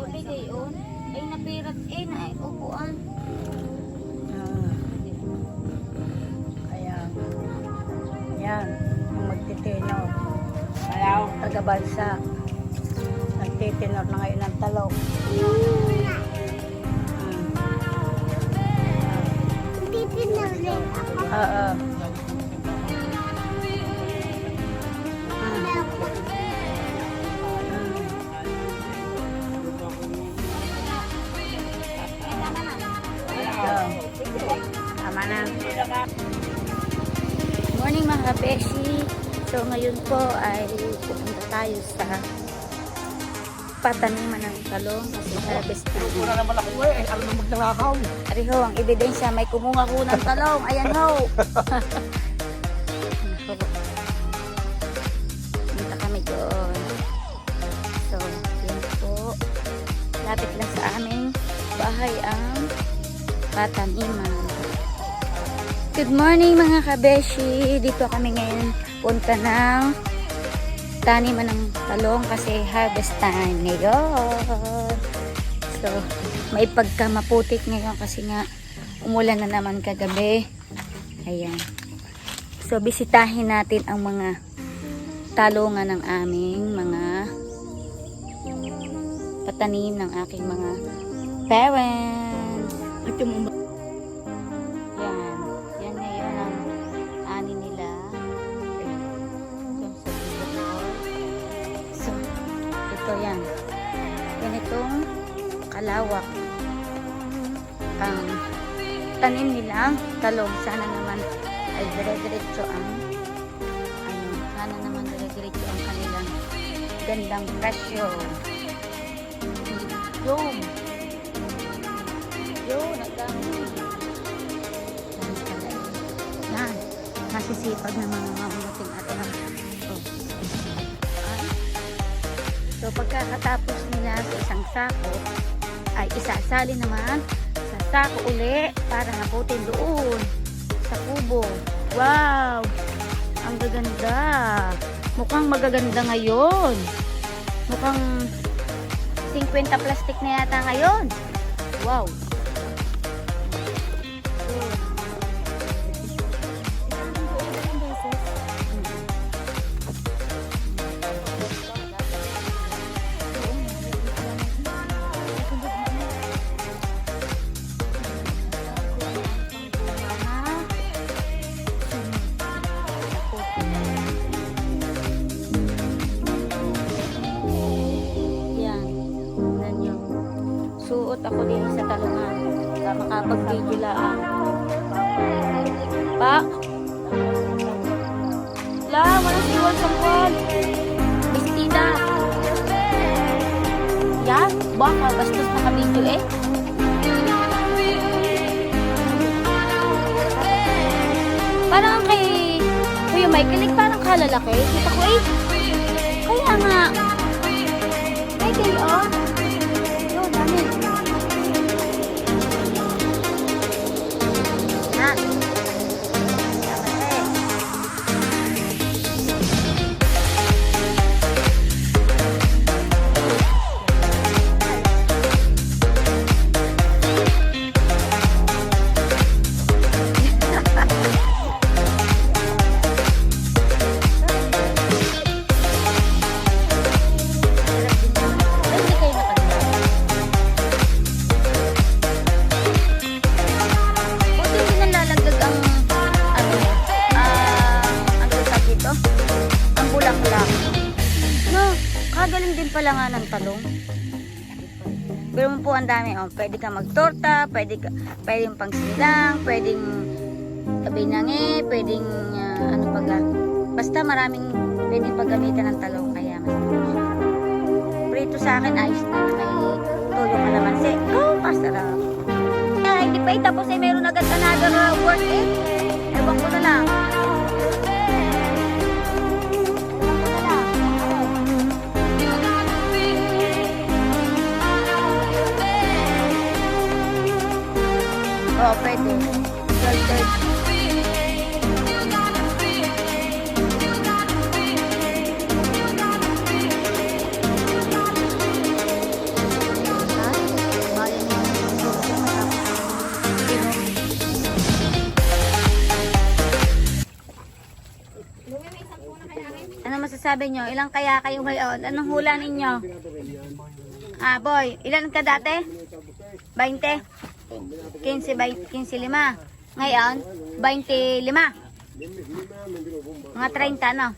Kulay gayon. Ay napirat eh na ay upuan. Ah, kaya, yan, ang magtitinor. Ayaw, taga-bansa. Nagtitinor na ngayon ng talong. Titinor din ako. Oo. Tama na. Morning mga beshi. So ngayon po ay pupunta tayo sa pataniman ng talong kasi harvest Wala time. naman ako eh. Alam mo magnanakaw. Ari ho, ang ebidensya may kumunga ho ng talong. Ayan ho. Punta kami doon. So, yan po. Lapit lang sa aming bahay ang pataniman. Good morning mga kabeshi. Dito kami ngayon punta ng taniman ng talong kasi harvest time ngayon. So, may pagkamaputik ngayon kasi nga umulan na naman kagabi. Ayan. So, bisitahin natin ang mga talungan ng aming mga patanim ng aking mga parents. At yung Ganitong kalawak ang tanim nilang talong. Sana naman ay dire-diretso ang ano, sana naman dire-diretso ang kanilang gandang presyo. Yung yun, ang dami. Yan. Masisipag na mga mamuting at ano. Pagkakatapos nila sa isang sako, ay isasali naman sa sako uli para naputin doon sa kubo. Wow! Ang gaganda. Mukhang magaganda ngayon. Mukhang 50 plastic na yata ngayon. Wow! Suot ako din sa talungan. Para makapag-video. Pa? La, walang siwal sa buwan. Bestida. Yan, baka bastos na ka-video eh. Parang kay Kuya Michael, eh, parang kalalaki. Kita ko eh. Kaya nga. Michael, oh. Kagaling din pala nga ng talong. Pero po ang dami, oh. Pwede ka magtorta, pwede ka, pwedeng pang sinilang, pwedeng kabinangi, pwedeng ah, ano pa. Basta maraming pwedeng paggamitan ng talong, kaya mas prito sa akin ayos na may toyo kalamansi. Oh, masarap. Ah, hindi pa itapos eh, meron agad another uh, work eh. Ewan ko na lang. Oo, pwede. Third, third. Ano masasabi nyo? Ilang kaya kayo ngayon? Anong hula ninyo? Ah, boy. Ilan ka dati? 20? 15, 20, 15, 5. Ngayon, 25. Mga 30, no?